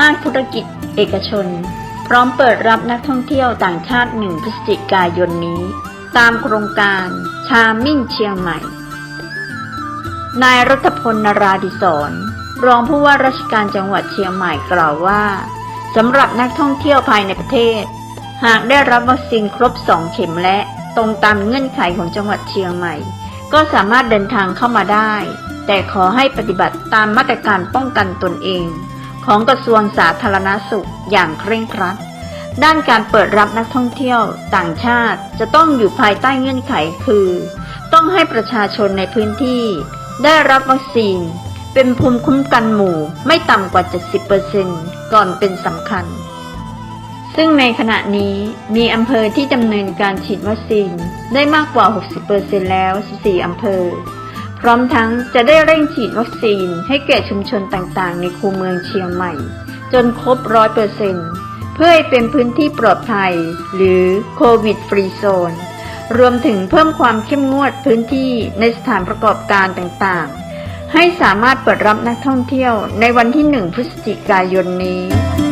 ภาคธุรกิจเอกชน พร้อมเปิดรับนักท่องเที่ยวต่างชาติ1พฤศจิกายนนี้ ตามโครงการชามิ่งเชียงใหม่ นายรัฐพลนราดิศรรองผู้ว่าราชการจังหวัดเชียงใหม่กล่าวว่าสำหรับนักท่องเที่ยวภายในประเทศ หากได้รับวัคซีนครบ2เข็มและตรงตามเงื่อนไขของจังหวัดเชียงใหม่ ก็สามารถเดินทางเข้ามาได้ แต่ขอให้ปฏิบัติตามมาตรการป้องกันตนเอง ของกระทรวงสาธารณสุขอย่างเคร่งครัด ด้านการเปิดรับนักท่องเที่ยวต่างชาติจะต้องอยู่ภายใต้เงื่อนไขคือ ต้องให้ประชาชนในพื้นที่ ได้รับวัคซีน เป็นภูมิคุ้มกันหมู่ไม่ต่ำกว่า 70%ก่อนเป็นสำคัญ ซึ่งในขณะนี้มีอำเภอที่ดำเนินการฉีดวัคซีนได้มากกว่า 60%แล้ว 14 อำเภอ พร้อมทั้งจะได้เร่งฉีดวัคซีนให้แก่ชุมชนต่างๆ ในคูเมืองเชียงใหม่ จนครบ100%เพื่อให้เป็นพื้นที่ปลอดภัย หรือโควิดฟรีโซน รวมถึงเพิ่มความเข้มงวดพื้นที่ในสถานประกอบการต่างๆ ให้สามารถเปิดรับนักท่องเที่ยวในวันที่ 1 พฤศจิกายนนี้